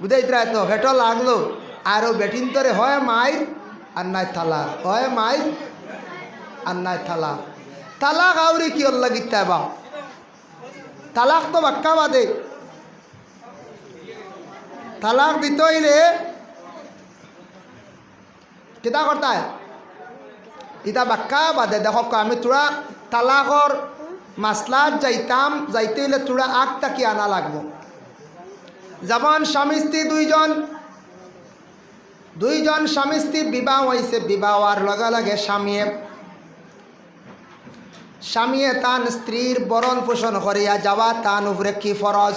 বুঝাইতে তো হেটো লাগল। আরও বেটিন তরে হয় মাইর আর নাই থালা, হয় মাইর আর নাই থালা। তালাক আউরি কি লাগিতে বা তালাক তো বাক্কা বাদে। তালাক দিতে হইলে কিতা করতা ইতা বাক্কা বাদে, দেখো আমি তোরা তালাকর মাসলাত যাইতাম যাইতে হইলে তোরা আগ তাকি আনা লাগবো? যেমন স্বামী স্ত্রী দুইজন। দুইজন স্বামী স্ত্রীর বিবাহ হয়েছে বিবাহ হওয়ার লগে লগে স্বামীয়ে স্বামীয়ে তান স্ত্রীর বরণ পোষণ করিয়া যাওয়া তান উপরে কি ফরজ?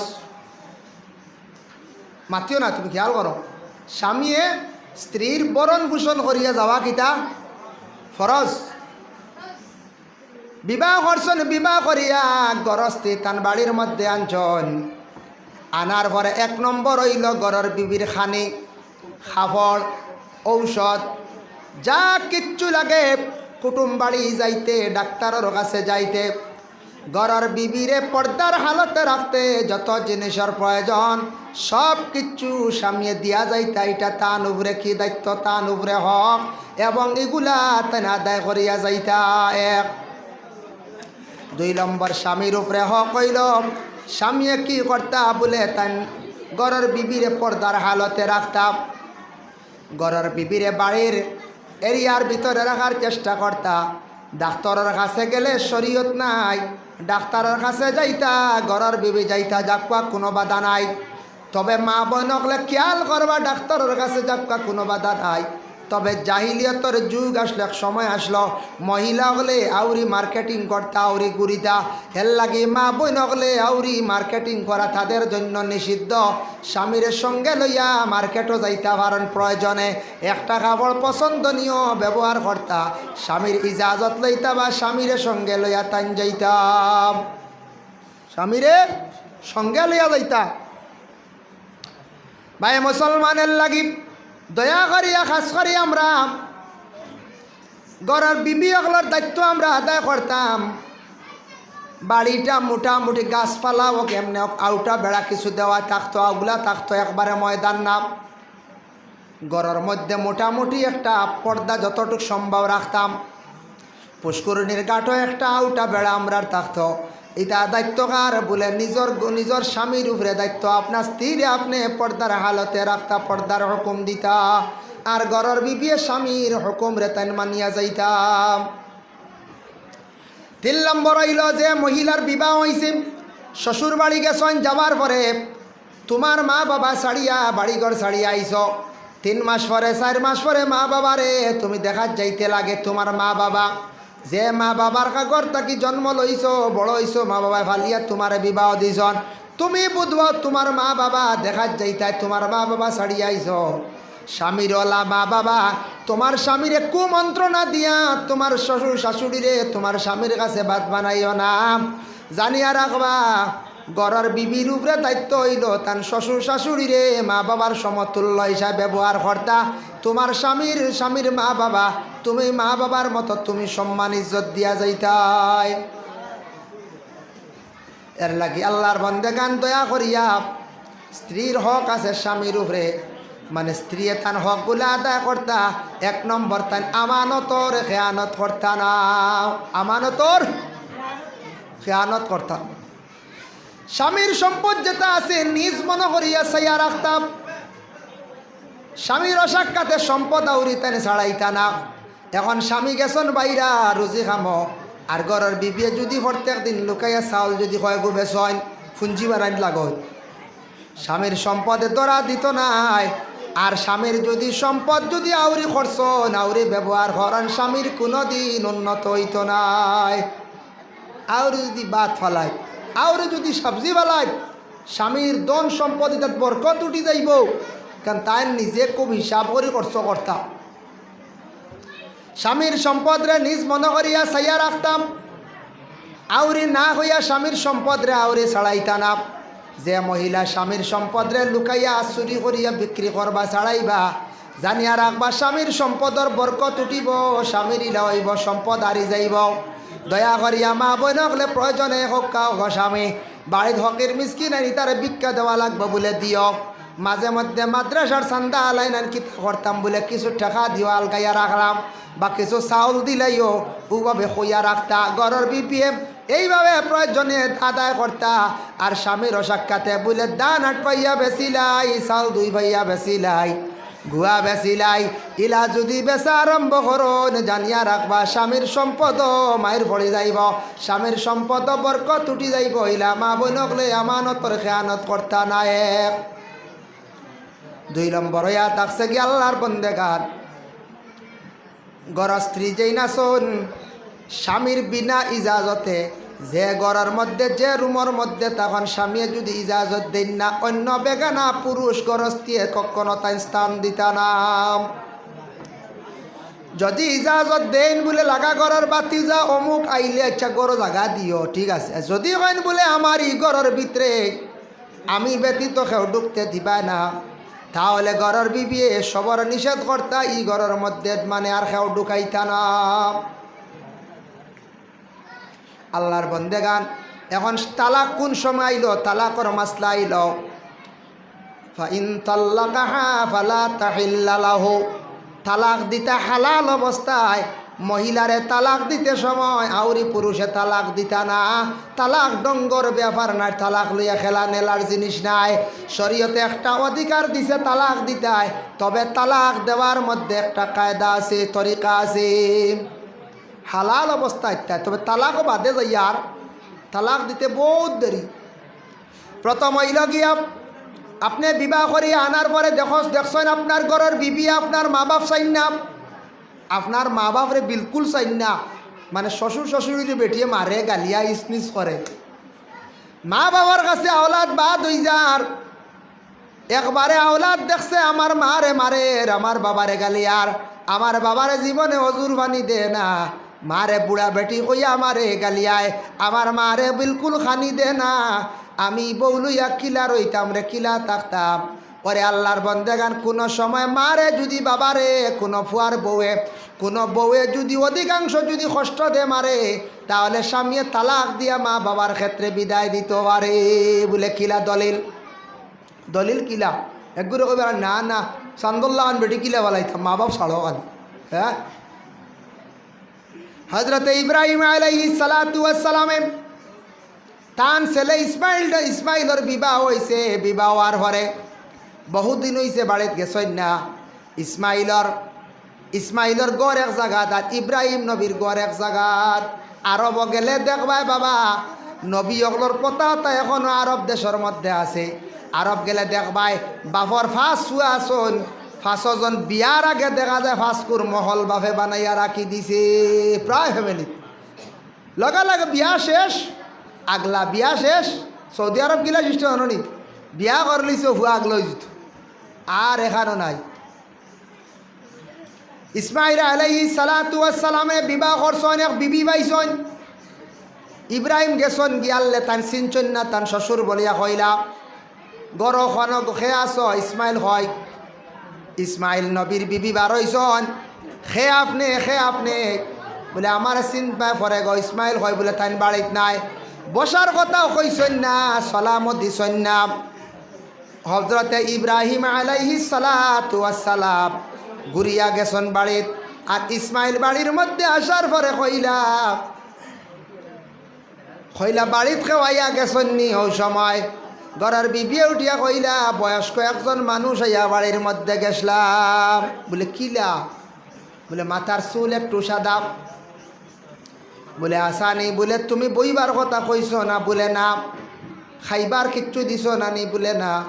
মাতিও না, তুমি খেয়াল করো। স্বামীয়ে স্ত্রীর বরণ পোষণ করিয়া যাওয়া কিতা? ফরজ। বিবাহ করছেন, বিবাহ করিয়া গরস্তি তান বাড়ির মধ্যে আনছন। আনার পরে এক নম্বর হইল গড়ের বিবির খানি খাফড় ঔষধ, যা কিচ্ছু লাগে। কুটুম বাড়ি যাইতে, ডাক্তারের কাছে যাইতে গড়ের বিবিরে পর্দার হালতে রাখতে, যত জিনিসের প্রয়োজন, সব কিচ্ছু সামিয়ে দিয়া যাইতা এটা তান উপরে কি দায়িত্ব? তান উপরে হক, এবং এগুলা তেন আদায় করিয়া যাইতা এক দুই নম্বর স্বামীর উপরে হক হইল স্বামীয়ে কি করতা বলে তান গড়ের বিবিরে পর্দার হালতে রাখতাম গড়ের বিবিরে বাড়ির এরিয়ার ভিতরে রাখার চেষ্টা করতা। ডাক্তারের কাছে গেলে শরীয়ত নাই, ডাক্তারের কাছে যাইতা গড়ের বিবি যাইতা যাকুয়া কোনো বাধা নাই। তবে মা বোনকলে খেয়াল করবা, ডাক্তারের কাছে যাকুয়া কোনো বাধা নাই। তবে জাহিলিয়তর যুগ আসলে সময় আসলো। মহিলা হলে আউরি মার্কেটিং করতা আউরি গুড়িতা হেল লাগি মা বই নগলে আউরি মার্কেটিং করা তাদের জন্য নিষিদ্ধ। স্বামীর সঙ্গে লইয়া মার্কেটও যাইতা পারেন প্রয়োজনে। একটা কাপড় পছন্দনীয় ব্যবহার করতা, স্বামীর ইজাজত লইতা বা স্বামীর সঙ্গে লইয়া তান যাইতাম স্বামীরে সঙ্গে লইয়া যাইতা। ভাই, মুসলমানের লাগি দয়া করিয়া খাস করি আমরা। গড়ের বিবি অগলার দায়িত্ব আমরা আদায় করতাম। বাড়িটা মোটামুটি গাছপালা ও হোক, আউটা বেড়া কিছু দেওয়া থাকতো ওগুলা থাকতো, একবারে ময়দান নাম গড়ের মধ্যে মোটামুটি একটা পর্দা যতটুকু সম্ভব রাখতাম। পুষ্করণীর গাঠও একটা আউটা বেড়া আমরার থাকতো। এটা দায়িত্বকার বলে নিজর নিজর স্বামীর উপরে দায়িত্ব। আপনার স্ত্রীরে আপনি পর্দার হালতে রাখতা, পর্দার হুকুম দিতা। আর গরর বিবিয়ে স্বামীর হুকুম রে তাই মানিয়া যাইতাম তিন নম্বর হইল যে মহিলার বিবাহ হয়েছে শ্বশুর বাড়ি গেছেন যাবার পরে তোমার মা বাবা ছাড়িয়া বাড়িঘর ছাড়িয়া আইস তিন মাস পরে, চার মাস পরে মা বাবারে তুমি দেখাত যাইতে লাগে তোমার মা বাবা যে মা বাবার কাগর তাকি জন্ম লইছ, বড় হইছ, মা বাবা ফালিয়া তোমার বিবাহ দিছন। তুমি বুধব তোমার মা বাবা দেখাত যাইতাই, তোমার মা বাবা ছাড়িয়া আইস স্বামীর ওলা মা বাবা, তোমার স্বামীরে কুমন্ত্রণা দিয়া, তোমার শ্বশুর শাশুড়িরে তোমার স্বামীর কাছে বাদ বানাইও না। জানিয়া রাখবা গড়ের বিবির উপরে দায়িত্ব হইল। তার শ্বশুর শাশুড়িরে মা বাবার সমতুল্য হিসাবে ব্যবহার কর্তা। তোমার স্বামীর স্বামীর মা বাবা, তুমি মা বাবার মতো তুমি সম্মান, ইজ্জত দিয়া যাইতাই। এর লাগি আল্লাহর বন্দে গান দয়া করিয়া, স্ত্রীর হক আছে স্বামীর উপরে। মানে স্ত্রী তান হকগুলা আদায় করতা। এক নম্বর তান আমানতর, খেয়ানত করতা না আমানতর, খেয়ানত করতাম স্বামীর সম্পদ যেটা আছে নিজ মনে করিয়া সাইয়া রাখতাম। স্বামীর অসাক্ষাতে সম্পদ আউরি তেনে ছাড়াইতা না। এখন স্বামী গেছন বাইরা, রুজি খামো। আর ঘরের বিবিয়ে যদি প্রত্যেক দিন লুকাইয়া চাউল যদি কয়, গো বেসন ফুঞ্জি বানাই লাগত। স্বামীর সম্পদে তোরা দিত নাই। আর স্বামীর যদি সম্পদ যদি আউরি খরচ আউরি ব্যবহার করেন স্বামীর কোনো দিন উন্নত হইত নাই। আউরি যদি বাদ ফলায় আউরে যদি সবজি বালায় স্বামীর দন সম্পদ এটাত বরকত উঠি যাইব, কারণ তাই নিজে খুব হিসাব করে খরচ করতাম স্বামীর সম্পদরে নিজ মনে করিয়া চাইয়া রাখতাম। আউরি না হইয়া স্বামীর সম্পদরে আউরি ছাড়াইতা না যে মহিলা স্বামীর সম্পদরে লুকাইয়া চুরি করিয়া বিক্রি করবা, ছাড়াইবা, জানিয়া রাখবা, স্বামীর সম্পদর বরকত উঠিব, স্বামীর ইলা হইব সম্পদ হারি যাইব। দয়া করিয়া মা বই নকলে প্রয়োজনে হোক কাও স্বামী বাড়িত হকের মিসকিন আনি তারে ভিক্ষা দেওয়া লাগবে বলে দিও মাঝে মধ্যে মাদ্রাসার চান্দা আলাইন কি করতাম বলে কিছু টাকা দিও আলগাইয়া রাখলাম, বা কিছু চাউল দিলাইও ওভাবে হইয়া রাখতা। ঘরের বিপিএম এইভাবে প্রয়োজনে আদায় করতা, আর স্বামীর সাক্ষাতে বলে দান আট পাইয়া বেছিলাই চাউল দুই পাইয়া বেছিলাই গুয়া বেছিলাই ইলা যদি বেচা আরম্ভ করুন জানিয়া রাখবা স্বামীর সম্পদ মায়ের পড়ে যাইব। স্বামীর সম্পদ বরকত উঠি যাইব। ইলা মা বইনকলে আমানতর খেয়ানত কর্তা নায়ক। দুই নম্বর হইয়া থাকছে কি আল্লাহর বন্দেগার গর স্ত্রী যেই শোন স্বামীর বিনা ইজাজতে যে ঘরের মধ্যে, যে রুমের মধ্যে তখন স্বামী যদি ইজাজত দেন না, অন্য বেগানা পুরুষ গরস্তিয়ে কখনো তাই স্থান দিতা নাম যদি ইজাজত দেন বলে লাগা ঘরের বাতি যা, অমুক আইলে আচ্ছা গরো জাগা দিও, ঠিক আছে। যদি কইন বলে আমার ই ঘরের ভিতরে, আমি ব্যতীত কেউ ঢুকতে দিবা না। তাহলে ঘরের বিবিয়ে সবর নিষেধ কর্তা, ই ঘরের মধ্যে মানে আর কেউ ঢুকাইতা না। আল্লাহর বন্দেগান। এখন তালাক কোন সময় আইলো? তালাকর মাসলা আইলো। তালাক দিতে হালাল অবস্থায়। মহিলারে তালাক দিতে সময়, আউরি পুরুষে তালাক দিতা না। তালাক ডঙ্গর ব্যাপার নাই, তালাক লইয়া খেলা নেলার জিনিস নাই। শরীয়তে একটা অধিকার দিছে তালাক দিতায়। তবে তালাক দেওয়ার মধ্যে একটা কায়দা আছে, তরিকা আছে। হালাল অবস্থায় ইত্যাদি তবে তালাকও বাদে যাই আর তালাক দিতে বহুত দেরি। প্রথম হইল গিয়া আপনি বিবাহ করি আনার পরে দেখ দেখছেন আপনার ঘরের বিবি আপনার মা বাপ চাইন না। আপনার মা বাপরে বিলকুল চাইন না। মানে শ্বশুর শ্বশুরি বেটিয়ে মারে, গালিয়া ইসনিস করে। মা বাবার কাছে আওলাদ বাদ হই যার। একবারে আওলাদ দেখছে, আমার মারে মারে আমার বাবারে গালিয়ার আমার বাবারে জীবনে অজুর বানি দে না। মারে বুড়া বেটি কইয়া আমারে গালিয়ায়। আমার মারে বিলকুল খানি দে না। আমি বৌলুইয়া কিলা রইতাম রে, কিলা থাকতাম। পরে আল্লাহর বন্দেগান, কোনো সময় মারে যদি বাবারে, কোনো ফুয়ার বউয়ে। কোনো বউয়ে যদি অধিকাংশ যদি কষ্ট দে মারে, তাহলে স্বামীয়ে তালাক দিয়া মা বাবার ক্ষেত্রে বিদায় দিতে পারে বলে কিলা দলিল। দলিল কিলা? একগুলো কবে না না সান্দুল্লাহ বেটি কিলা বলাইতাম, মা বাপ ছাড়ো হ্যাঁ? হজরত ইব্রাহিম আলাইহি সালাতু সালামে তান ছেলে ইসমাইল ইসমাইলর বিবাহ হয়েছে বিবাহ হওয়ার পরে বহুদিন হয়েছে বাড়িত গেছেন না। ইসমাইলর ইসমাইলর গড় এক জায়গাত আর ইব্রাহিম নবীর গড় এক জায়গাত আরব গেলে দেখবাই বাবা, নবী অগলোর পতাটা এখনও আরব দেশের মধ্যে আছে। আরব গেলে দেখবাই বাপর ফাঁস চুয়া আসন ফাঁসজন বিয়ার আগে দেখা যায় ফাঁসকুর মহল বাপে বানাইয়া রাখি দিছে। প্রায় ফ্যামিলি লগা লাগে বিয়া শেষ, আগলা বিয়া শেষ। সৌদি আরব গিলা সৃষ্টি হনি বিয়া করলিছে হুয়া আগলৈ যেত আর এখানো নাই। ইসমাইল আলাইহি সালাতু সালামে বিবাহ করছন এক বিবি পাইছন ইব্রাহিম গেছন গিয়াল্লে তান চিনচন না তান শ্বশুর বলিয়া কইলা গর খন খে ইসমাইল হয় ইসমাইল নবীর বিবি বারইছন খে আপনি খে আপনি। বলে, আমার চিন্তা পরে গো, ইসমাইল হয় বলে, তাইন বাড়িত নাই। বসার কথাও কইসন না সলামত দিছন হজরতে ইব্রাহিম আলাইহি সালাম ঘুরিয়া গেছন বাড়িত আর ইসমাইল বাড়ির মধ্যে আসার পরে কইলা কইলা, বাড়িত খেওয়াইয়া গেছন নি ওই সময়? ঘরের বিবিয়ে উঠিয়া কইলা বয়স্ক একজন মানুষ আইয়া বাড়ির মধ্যে গেছলাম। বলে কিলা বলে, মাথার চুল একটু সাদা। বলে আসা নেই। বলে, তুমি বইবার কথা কইছ না? বলে, না। খাইবার কিচ্ছু দিছ না? নি, বলে, না।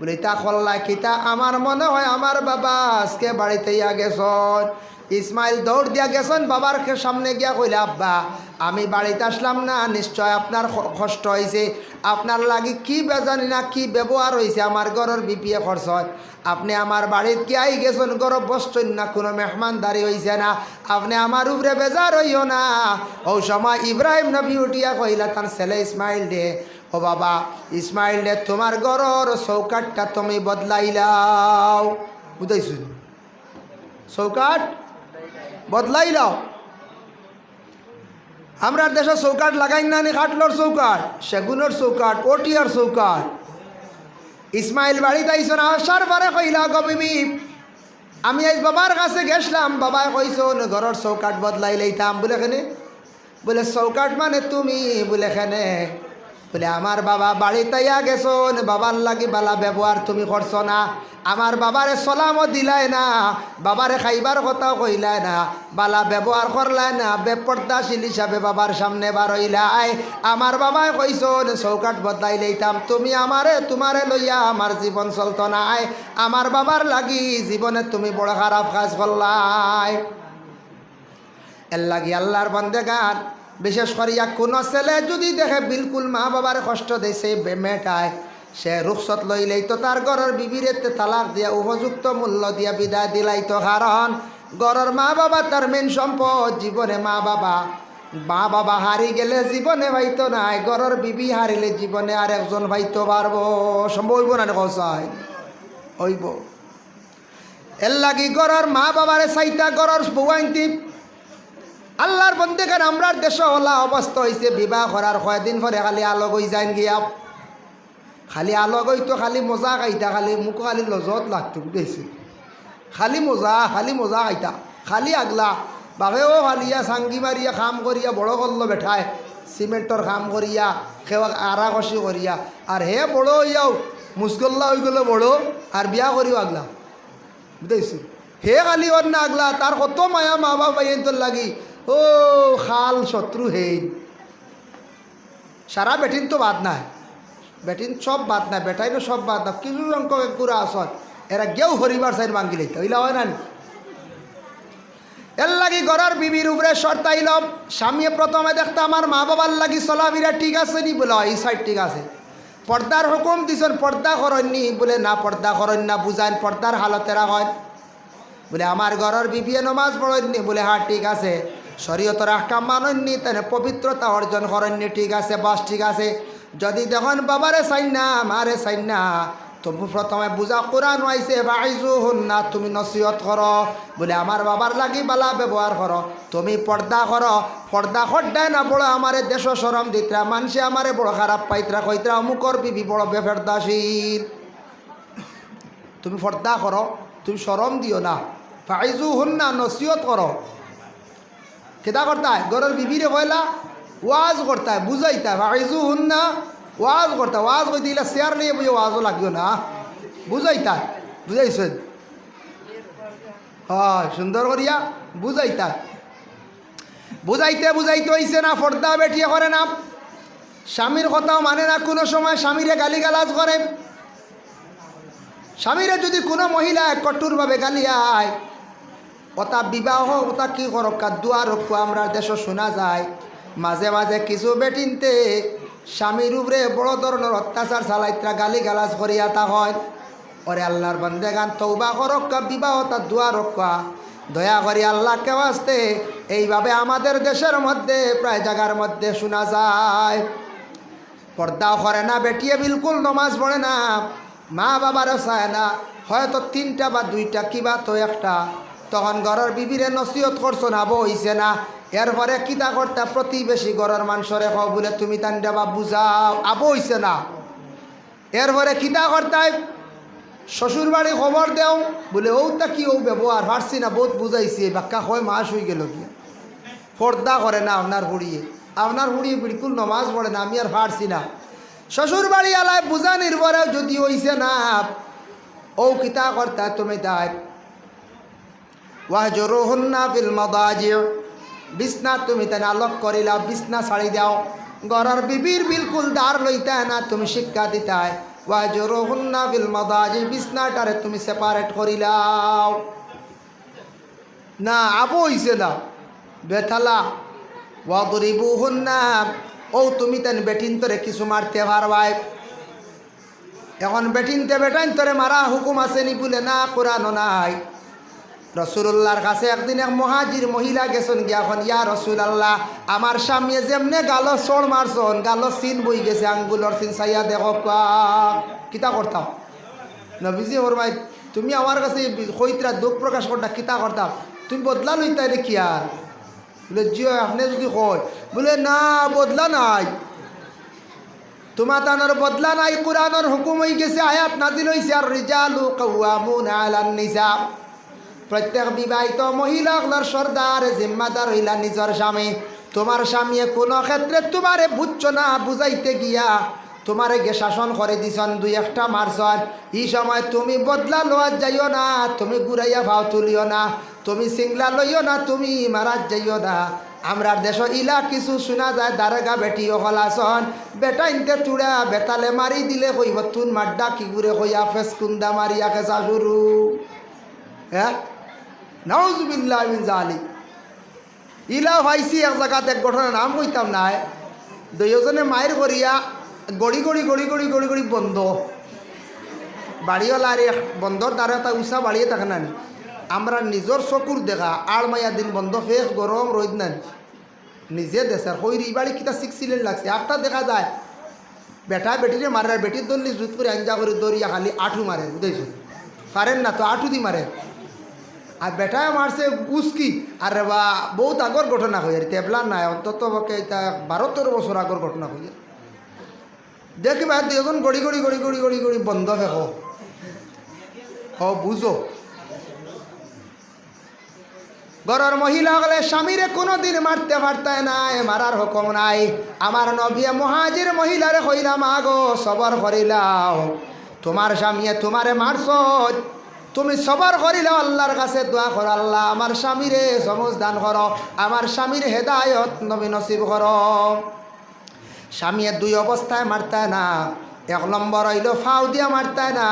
বলে তা খল্লা কিতা? আমার মনে হয় আমার বাবা আজকে বাড়িতে ইয়া গেছন। ইসমাইল দৌড় দিয়া গেছেন, বাবার সামনে গিয়া কইলে, আব্বা, আমি বাড়িতে আসলাম না, নিশ্চয় আপনার কষ্ট হয়েছে আপনার লাগি কি বেজানি না, কি ব্যবহার হয়েছে আমার ঘরের বিপিএ খরচ হয়। আপনি আমার বাড়িত কি আই গেছেন গরব বসছেন না, কোনো মেহমানদারি হয়েছে না। আপনি আমার উপরে বেজার হইও না। ও সময় ইব্রাহিম নবী উঠিয়া কইলা তার ছেলে ইসমাইল দে। ও বাবা, ইসমাইল দে, তোমার ঘরের চৌকাটটা তুমি বদলাইলাও। বুঝাইছো চৌকাট বদলাইলাও আমরা দেশে চৌকাট লাগাই না নি, খাটলোর চৌকাট সেগুনের চৌকাট ওটিয়ার চৌকাট ইসমাইল বাড়িতে আইসন আসার পরে কইলা বিবি, আমি আজ বাবার কাছে গেছিলাম বাবাই কইসন ঘরের চৌকাট বদলাই লইতাম, বলে এখানে বলে চৌকাট মানে তুমি? বলে এখানে বলে, আমার বাবা বাড়িতে ইয়া গেছন, বাবার লাগি বালা ব্যবহার তুমি করছ না। আমার বাবারে সলামও দিলাই না, বাবারে খাইবার কথাও কইলাই না, বালা ব্যবহার করলাই না বেপর্দাশীল হিসাবে বাবার সামনে বারইলাই। আমার বাবাই কইছন চৌকাট বদলাই লইতাম, তুমি আমারে, তোমারে লইয়া আমার জীবন চলতো নাই। আমার বাবার লাগি জীবনে তুমি বড় খারাপ কাজ করলাই। এর লাগি আল্লাহর বন্দে গান বিশেষ করিয়া কোনো ছেলে যদি দেখে বিলকুল মা বাবার কষ্ট দেয় সেই মেয়েটায় সে রুখসত লইলেই তো তার ঘরের বিবিরে তালাক দিয়া উপযুক্ত মূল্য দিয়া বিদায় দিলাই তো কারণ, ঘরের মা বাবা তার মেন সম্পদ, জীবনে মা বাবা মা বাবা হারি গেলে জীবনে ভাইতো নাই, ঘরের বিবি হারিলে জীবনে আর একজন ভাইতো পারব। সম্ভব না কসাই হইব। এর লাগি ঘরের মা বাবারে চাইতা ঘরের বউয়াইন্তি আল্লাহর বন্ধে কেন আমরার দেশ হলা অবস্থা হয়েছে বিবাহ করার কয়দিন পরে খালি আলগ হয়ে যাইন গিয়া। খালি আলগ হইতো খালি মজা খাইতা, খালি মুখ খালি লজত লাগতো বুঝেছি। খালি মজা খালি মজা খাইতা। খালি আগলা বাবেও খালিয়া চাঙ্গি মারিয়া কাম করিয়া, বড় করল বেঠায় সিমেন্টর কাম করিয়া, সেৱা আৰা কষি করিয়া। আর হে বড় হইয়াও মুসগল্লা হয়ে গেল বড়, আর বিয়া করিও আগলা। বুঝেছি। হে খালি না আগলা তার কত মায়া মা বাবা লাগি ও খাল শত্রু হেইন সারা বেটিন তো বাদ নাই। বেটিন সব বাদ নাই বেটাইনো সব বাদ না কিছু সংখ্যক একগুড়া আসত এরা গেও হরিবার সাইড ভাঙ্গি লইতে ওইলা হয় না নি? এর লাগি ঘরের বিবির উপরে শর্তাইল স্বামী প্রথমে দেখতে আমার মা বাবার লাগি চলাবিরা ঠিক আছে নি বলে এই সাইড ঠিক আছে। পর্দার হুকুম দিছেন, পর্দা করেননি বলে, না, পর্দা করেন না, বুঝাইন, পর্দার হালতেরা হয়। বলে, আমার ঘরের বিবিয়ে নমাজ পড়েননি বলে হ্যাঁ ঠিক আছে। শরীয়তর আহকাম মানেননি, তাহলে পবিত্রতা অর্জন করেননি, ঠিক আছে, বাস, ঠিক আছে। যদি দেখুন বাবারে চাই না মারে চাই না তুমি প্রথমে বুঝা কোরআন আইছে বাইজু হন না তুমি নসিহত করো, বলে আমার বাবার লাগি বালা ব্যবহার করো। তুমি পর্দা করো, পর্দা খড্ডায় না বড় আমারে দেশ সরম দিতরা মানুষে আমারে বড় খারাপ পাইতরা, কইতরা, অমুকর বিবি বড় বেফেরদাসীল তুমি পর্দা করো, তুমি সরম দিও না। ফাইজু হন না নসিহত করো। কেদা করতায় ঘরের বিবিরে কয়লা ওয়াজ করতায় বুঝাইতা ফাইজু হন না ওয়াজ করতা ওয়াজ কই দিলে শেয়ার নিয়ে বুঝে ওয়াজও লাগবে না। বুঝাইতা বুঝাইছেন? হয়, সুন্দর করিয়া বুঝাইতা বুঝাইতে বুঝাইতে হইছে না পর্দা বেটিয়ে করে না। স্বামীর কথাও মানে না, কোনো সময় স্বামীরে গালিগালাজ করে। স্বামীরে যদি কোনো মহিলা কঠোরভাবে গালিয়ায় ওটা বিবাহ ওটা কি করক্কা দুয়ার রক্ষা আমরা দেশ শোনা যায়। মাঝে মাঝে কিছু বেটিনতে স্বামীর উপরে বড় ধরনের অত্যাচার চালাইত্রা গালি গালাজ করিয়া তা হয়। ওরে আল্লাহর বন্দে গান তৌবা করক্কা বিবাহ তার দুয়ার রক্ষা দয়া করি আল্লাহকে আসতে এইভাবে আমাদের দেশের মধ্যে, প্রায় জায়গার মধ্যে শোনা যায়। পর্দাও করে না, বেটিয়ে বিলকুল নমাজ পড়ে না। মা বাবারও চায় না, হয়তো তিনটা বা দুইটা কিবা তো একটা। তখন ঘরের বিবিরে নসিহত করছ না বইছে না। এরপরে কিতা করতে? প্রতিবেশী ঘরের মানুষরে কও, বলে, তুমি তান্ডা বা বুঝাও আবো হইছে না। এরপরে কিতা করতাই শ্বশুর বাড়ি খবর দেও। বলে ও তা কি ও ব্যবহার পারছি না, বহুত বুঝাইছি বাক্কা। হয় মাস হয়ে গেল কি পর্দা করে না আপনার হুড়িয়ে। আপনার হুড়িয়ে বিলকুল নমাজ পড়ে না, আমি আর পারছি না। শ্বশুর বাড়ি আলায় বুঝা নির্ভরে যদি হইছে না ও কিতা করতা? তুমি তাই ওয়াহ জোরো হন্না ফিল মদাজিও বিছনা তুমি তেনা লক করিলাও, বিছনা ছাড়ি দাও। ঘরের বিবির বিলকুল দার লইতে না, তুমি শিক্ষা দিতাই। ওয়া জোরো হন্না ফিল মদাজি বিছনাটারে তুমি সেপারেট করিলাও। না, আবো হইছে না। বেথালা ওয়া দরিবু হন্না ও, তুমি তেন বেটিন তোরে কিছু মারতে পারবাই। এখন বেটিনতে বেটাইন তোরে মারা হুকুম আসেনি বলে না কোরআন নাই। রসুল্লাহর কাছে একদিন এক মহাজির মহিলা গেছেন গিয়াখন ইয়া রসুল আল্লাহ আমার স্বামী যেমনে গালো চড় মারছন, গালো চিন বই গেছে আঙ্গুলর চিন চাইয়া দেখ কিতা করতাম নবীজি ভাই তুমি আমার কাছে কইতরা দুঃখ প্রকাশ করতা কিতা করতাম তুমি বদলা লইতাই রে কি আর বলে, জিও, আপনি যদি কয়, বলে, না, বদলা নাই। তোমার তানোর বদলা নাই কোরআনের হুকুম হয়ে গেছে, আয়াত নাজিল হয়েছে আর রিজালু কাওয়ামুন আলান নিসা প্রত্যেক বিবাহিত মহিলাগুলোর সর্দার, জিম্মাদার হইলা নিজের স্বামী। তোমার স্বামী কোনো ক্ষেত্রে তোমারে বুঝছ না, বুঝাইতে গিয়া তোমারে গে শাসন করে দিছন দুই একটা মারছন এই সময় তুমি বদলা লওয়া যাইও না, তুমি ঘুরাইয়া ভাও তুলিও না, তুমি সিংলা লইও না, তুমি মারাত যাইও না। আমরার দেশ ইলা কিছু শোনা যায়, দারগা বেটি হলাসন বেটা চূড়া বেতালে মারি দিলে কইব তুন মাড্ডা কি ঘুরে কইয়া ফেস কুন্দা মারিয়া কেসা শুরু। হ্যাঁ? নাউজুবিল্লাহ মিন জালি ইলা ভাইছি এক জায়গাতে এক ঘটনার নাম কইতাম নাই। দুইজনে মায়ের করিয়া গড়ি গড়ি গড়ি গড়ি গড়ি গড়ি বন্ধ। বাড়িওয়ালা আরে বন্ধর দ্বারা তা উষা বাড়িয়ে থাকে না আমরা নিজের চকুর দেখা আড় মাইয়া দিন বন্ধ ফেস গরম রোদ না নিজে দেশের হইরি বাড়ি কিতা শিখছিলেন লাগছে। একটা দেখা যায়। বেটা বেটিরে মারার বেটির দল্লি জুত করে আঞ্জা করে দৌড়িয়া খালি আঠু মারে বুঝেছ পারেন না তো আঠু দি মারে আর বেটায় মারছে উস্কি। আর বা, বহুত আগর ঘটনা হয়ে আর তেবলা নাই, অন্তত এটা বারো তেরো বছর আগর ঘটনা হয়ে দেখি ভাই দুজন গড়ি গড়ি গড়ি গড়ি গড়ি গড়ি বন্ধ ফেক হ বুঝো ঘরের মহিলা হলে স্বামীরে কোনো দিন মারতে পারতায় নাই মারার হুকুম নাই। আমার নবিয়ে মহাজির মহিলারে হইলাম আগো সবর করিলাও তোমার স্বামীয়ে তোমারে মারছ তুমি সবার করিলাও আল্লাহর কাছে দোয়া কর, আল্লাহ আমার স্বামীরে সমজ দান কর, আমার স্বামীর হেদায়ত নবী নসিব কর। স্বামীয়ে দুই অবস্থায় মারতায় না, এক নম্বর হইল ফাউ দিয়া মারতায় না,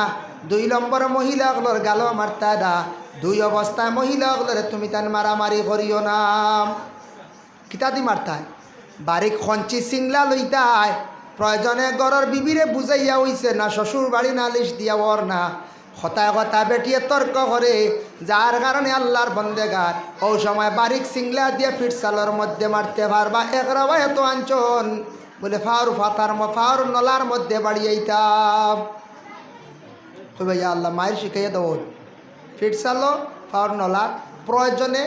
দুই নম্বর মহিলাগুলোর গালো মারতায় না, দুই অবস্থায় মহিলাগুলোরে তুমি তান মারামারি করিও না। কিতাদি মারতায়? বাড়ি খঞ্চি সিংলা লইতায়, প্রয়োজনে গড়র বিবিরে বুঝাইয়া হইছে না শ্বশুর বাড়ি নালিশ দিয়া ওর না। হতা বেটিয়ে তর্ক করে। যার কারণে আল্লাহর বন্দেগার। ও সময় বারিক সিংলা দিয়ে ফিটসালের মধ্যে মারতে পারবা। এক রবা এত আঞ্চন। বলে ফাউর ফাতার ফাউর নলার মধ্যে বাড়িয়েইতাম। ভাইয়া, আল্লাহ মায়ের শিখাইয়া দেবো ফিটসালো ফাউর নলার প্রয়োজনে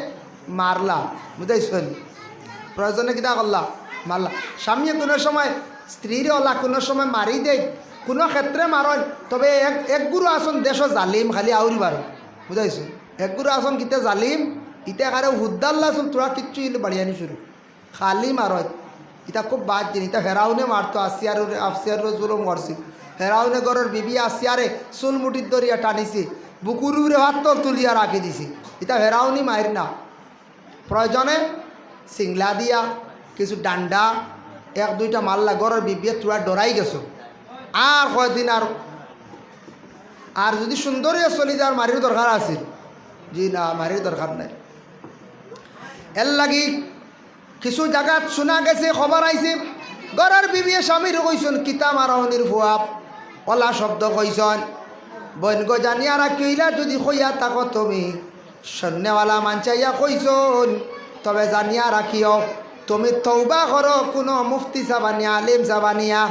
মারলাম বুঝাইছেন? প্রয়োজনে কিতা করলাম মারলাম স্বামী কোনো সময়, স্ত্রীর ওলা কোনো সময় মারি দেয়? কোনো ক্ষেত্রে মারন তবে এক এক গুরু আসন দেশ জালিম, খালি আউরি বারো বুঝাইছো এক গুরু আসন কিতে জালিম, ইতে কারে হুদ্দাল্লা আসন তোরা কিচ্ছু ইলে বাড়িয়ানি শুরু খালি মারত ইটা খুব বাদ দিন। ইটা হেরাউনে মারতো আসিয়ার আসিয়ার জুলুম করছি হেরাউনে গরের বিবি আসিয়ারে চুল মুটির দরিয়া টানিছি বুকুর উপরে হাত তল তুলিয়া রাখি দিছি। ইটা হেরাউনি মায়ের না। প্রয়োজনে সিংলা দিয়া, কিছু ডান্ডা এক দুইটা মাল্লা গরের বিবিয়ে তোরা ডরাই গেছো। আর কয়দিন আর আর যদি সুন্দরী চলি যাওয়ার মারির দরকার আছে। জি না মারির দরকার নাই। এর লাগি কিছু জায়গাত শোনা গেছে, খবর আইছে গড়ার বিবিয়ে স্বামীর কইসন কিতা মারহনির ফুয়াপ অলা শব্দ কইসন বৈনগ জানিয়া রাখিলা যদি কইয়া তাক তুমি সন্ন্যওয়ালা মানচাইয়া কইসন তবে জানিয়া রাখিও তুমি তৌবা করো কোনো মুফতি সাবানিয়া আলিম সাবানিয়া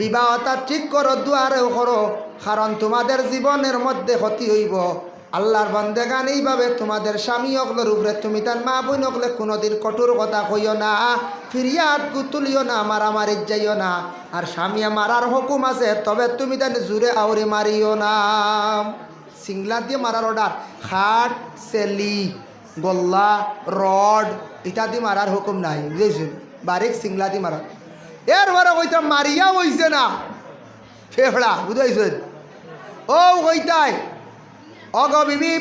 বিবাহতা ঠিক করো, দুয়ারেও করো, কারণ তোমাদের জীবনের মধ্যে ক্ষতি হইব। আল্লাহর বন্দেগান এইভাবে তোমাদের স্বামী অগলোর উপরে, তুমি তার মা বোন অগলে কোনোদিন কঠোর কথা কইও না ফিরিয়া ফিরিয়াত গুতুলিও না, মারামারি যাইও না। আর স্বামী মারার হুকুম আছে, তবে তুমি তার জুড়ে আউরে মারিও না। সিংলা দিয়ে মারার অর্ডার খাট, সেলি, গল্লা, রড ইত্যাদি মারার হুকুম নাই, বুঝেছেন? বারিক সিংলা দিয়ে মারা এরপরে কইতাম মারিয়া হইছে না। ফেফড়া, বুঝাইছেন? ও কইতাই, অগ বিবি,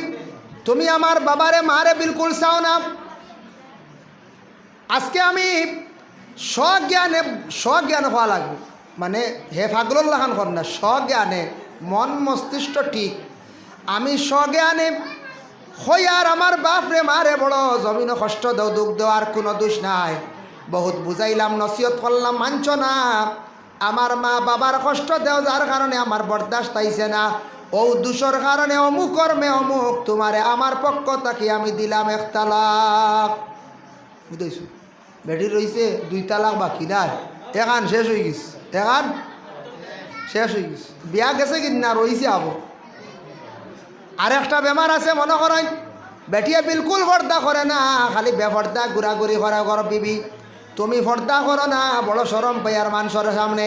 তুমি আমার বাবারে মারে বিলকুল চাও না। আজকে আমি স্বজ্ঞানে, স্বজ্ঞান হওয়া লাগবে। মানে হে ফাগলুল লাখান কর না, স্বজ্ঞানে, মন মস্তিষ্ক ঠিক। আমি স্বজ্ঞানে হই আর আমার বাপরে মারে বড়, জমিন কষ্ট দেও, দুঃখ দেওয়ার কোনো দোষ নাই। বহুত বুঝাইলাম, নসিহত করলাম, মানছ না। আমার মা বাবার কষ্ট দেও, যার কারণে আমার বরদাস্ত আইছে না। ও দুশোর কারণে অমুক কর্মে অমুক, তোমারে আমার পক্ষ তাকে আমি দিলাম এক তালাক। বুঝতেছ বেটি রয়েছে দুই তালাক বাকি নাই। এখান শেষ হয়ে গেছে এখান শেষ হয়ে গেছে বিয়া গেছে কি না রয়েছে আবো। আর একটা বেমার আছে, মনে করেন বেটিয়ে বিলকুল ফর্দা করে না, খালি বেফর্দা ঘুরাঘুরি করে ঘর বিবি। তুমি ফর্দা করো না, বড় সরম পাই আর মানুষের সামনে।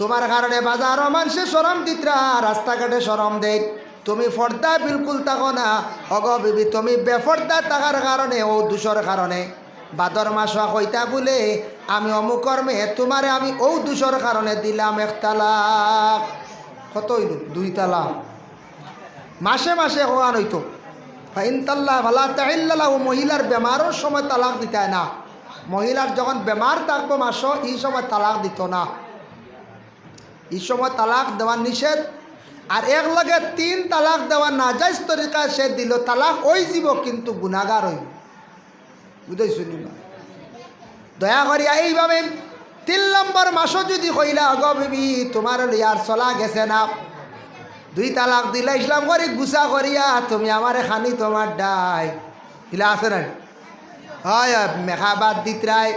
তোমার কারণে বাজারও মানুষে সরম দিতরা রাস্তাঘাটে সরম দেয় তুমি ফর্দা বিলকুল থাকো না, অগ বিবি, তুমি বেফর্দা থাকার কারণে ও দূষর কারণে। বাদর মাস কইতা বলে, আমি অমুকর মেয়ে তোমারে আমি ও দূষর কারণে দিলাম এক তালাক কত হইল দুই তালাক মাসে মাসে হওয়ান হইতো। ফাইনতাল্লাহ ভালা তাহিল্লাহ ও মহিলার বেমারের সময় তালাক দিতে না। মহিলার যখন বেমার থাকব মাস, এই সময় তালাক দিত না। এই সময় তালাক দেওয়া নিষেধ। আর এক লগে তিন তালাক দেওয়া না নাজাইজ তরিকা সে দিল, তালাক ওই যাব কিন্তু গুণাগার হইব। মা? দয়া করিয়া এইভাবে তিন নম্বর মাসও যদি কইলা, অগ বিবি, তোমার লিয়ার চলা গেছে না। দুই তালাক দিলা, ইসলাম করি গুসা করিয়া তুমি আমার খানি তোমার ডাই। হিলা আছে না? হয় মেঘা বাদ দিতরায়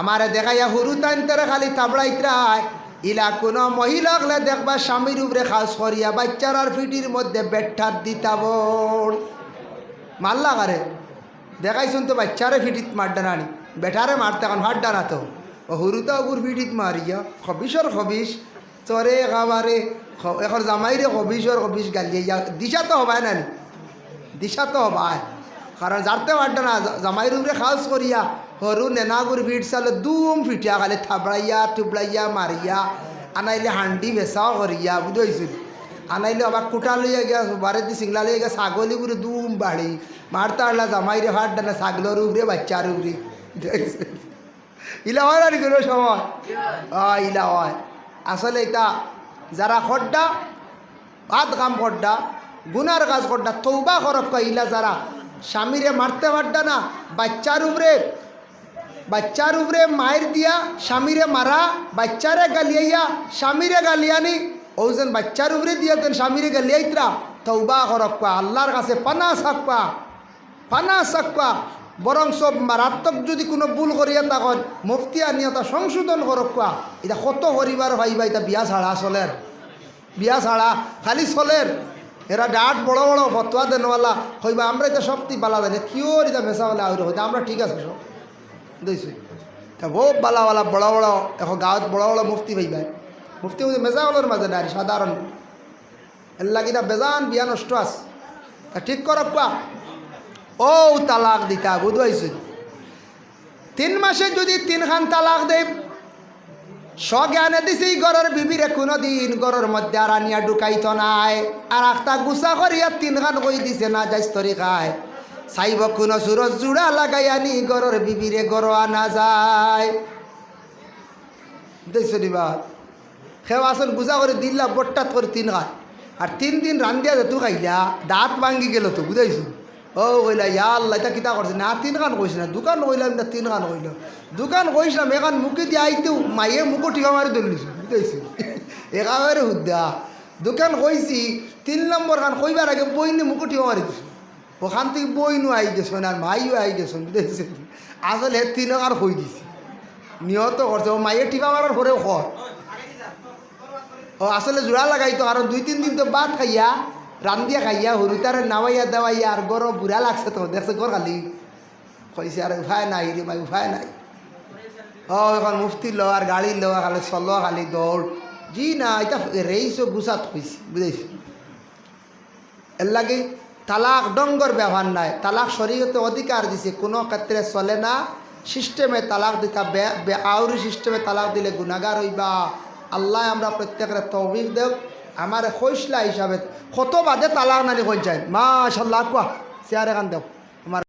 আমারে দেখাইয়া হুরু তাইন্তরে খালি তাবড়াইতরায় ইলা কোনো মহিলাকলে দেখবা স্বামীর উপরে খাস করিয়া বাচ্চার আর ফিটির মধ্যে বেঠাত দিতা বল মারলা কারে দেখাইছুন তো বাচ্চারে ফিটিত মারডা নানি বেটারে মারতে এখন হাড্ডা না তো। ও হুরুতা উপর ফিটিত মারিয়া খবিসর খবিস চরে খাবারে এখন জামাইরে খবিসর খবিস গালিয়ে। দিশা তো হবায় নানি। দিশা তো হবায় কারণ যারতে পারত না জামাইর উপরে খাস করিয়া হরু নেনাগুর ভিড় চালে দুম ফিটিয়া খালি থাবড়াইয়া, টুবড়াইয়া, মারিয়া, আনাইলে হান্ডি বেচাও করিয়া, বুঝাইছিল। আনাইলে আবার কুটা লইয়া গিয়া দি সিংলা লইয়া গিয়া ছাগলি করে দুম বাড়ি মারতা আল্লাহ জামাইরে হাট ডানা ছাগলের উপরে বাচ্চার উপরে ইলা হয় নি কোনো সময়? আ ইলা হয়। আসলে এটা যারা খড্ডা হাত কাম করডা গুনার কাজ করডা তৌবা করব ইলা যারা স্বামীরে মারতে পারডা না, বাচ্চার উপরে বাচ্চার উপরে মায়ের দিয়া স্বামীরে মারা, বাচ্চারে গালিয়াইয়া স্বামীরে গালিয়ানি। ওজন বাচ্চার উপরে দিয়া তেন স্বামীরে গালিয়াইতরা তৌবা করক্কা আল্লাহর কাছে পানা সাকপা পানা সাকপা বরং সব মারাত্মক যদি কোনো ভুল করিয়া তখন মুফতি আনিয়া তা সংশোধন করক্কা এটা কত পরিবার ভাইবা এটা বিয়া ছাড়া চলের। বিয়া ছাড়া খালি চলের। এরা ডাট বড় বড় ফতোয়া দেনওয়ালা হইবা আমরা এটা সবটি বালা জানি কিওর এটা মেশা হলে হইতে? আমরা ঠিক আছে সব। দিয়েছি তা বহুত বালাওয়ালা বড় বড়, এখন গাঁৱত বড় বড় মুফতি ভাইবাই মুফতি হচ্ছে মেজাওয়ালার মাঝে নাই সাধারণ। এর লাগিটা বেজান বিয়া নষ্ট আছে। তা ঠিক করক কোয়া? ও তালাক দিতা বুঝাইছি তিন মাসে যদি তিনখান তালাক দেব স্বজ্ঞানে দিছি গড়ের বিবিরে কোনো দিন গড়ের মধ্যে আর আনিয়া ঢুকাইত নাই। আর আখতা গুছা করিয়া তিনখান কই দিছে না যাই যাইস তরিকায় চাইব কোনো সুরজ জোড়া লাগাই আনি গড়ের বিবিরে গড় আনা যায়। দেখছ নিবা সেও আসল গুজা করে দিল্লা বট্টাত করে তিন খান আর তিন দিন রান্ধিয়া যেতু খাইলা দাঁত ভাঙ্গি গেল তো বুঝাইছো ও কইলা, ইয়া এটা কিতা করছে? না, তিন খান কইস না দোকান কইলাম না তিন খান কইল দোকান কইসলাম এখান মুখে দিয়ে আইতেও মাইয়ে মুখো টিকা মারি ধরলিস বুঝাইছি। একেবারে হুদ্দা দোকান কইছি, তিন নম্বর খান কইবার আগে বইনি মুখো টিকা মারি দিছি। ওখান থেকে বইনু আই গেছেন আর মাইও আই গেছেন বুঝাইছে। আসলে তিন আর কই দিছি? নিহত করছে, ও মাইয়ে টিপা মারার পরেও খর ও আসলে জোড়া লাগাইতো কারণ দুই, তিন দিন তো বাদ খাইয়া রান্দিয়া খাইয়া হরুতারে নামাইয়া দেওয়াইয়া আর গরো বুড়া লাগছে তো দেখছে গর খালি? কইছে আর উপায় নাই রে ভাই, উপায় নাই। ও এখন মুফতি ল আর গাড়ি লো খালি চল, খালি দৌড় জি না এটা রেইছো গুছাত হয়েছে বুঝাইছি এর লাগে তালাক ডঙ্গর ব্যবহার নাই। তালাক শরীয়তে অধিকার দিছে, কোনো ক্ষেত্রে চলে না। সিস্টেমে তালাক দিতা আউরি সিস্টেমে তালাক দিলে গুণাগার হইবা। আল্লাহ আমরা প্রত্যেকের তৌফিক দেব আমার কৈশলা হিসাবে। কত বাদে তালাক নানি কইন চাই মাশাল্লাহ কোয়া চেয়ারে কান দেও।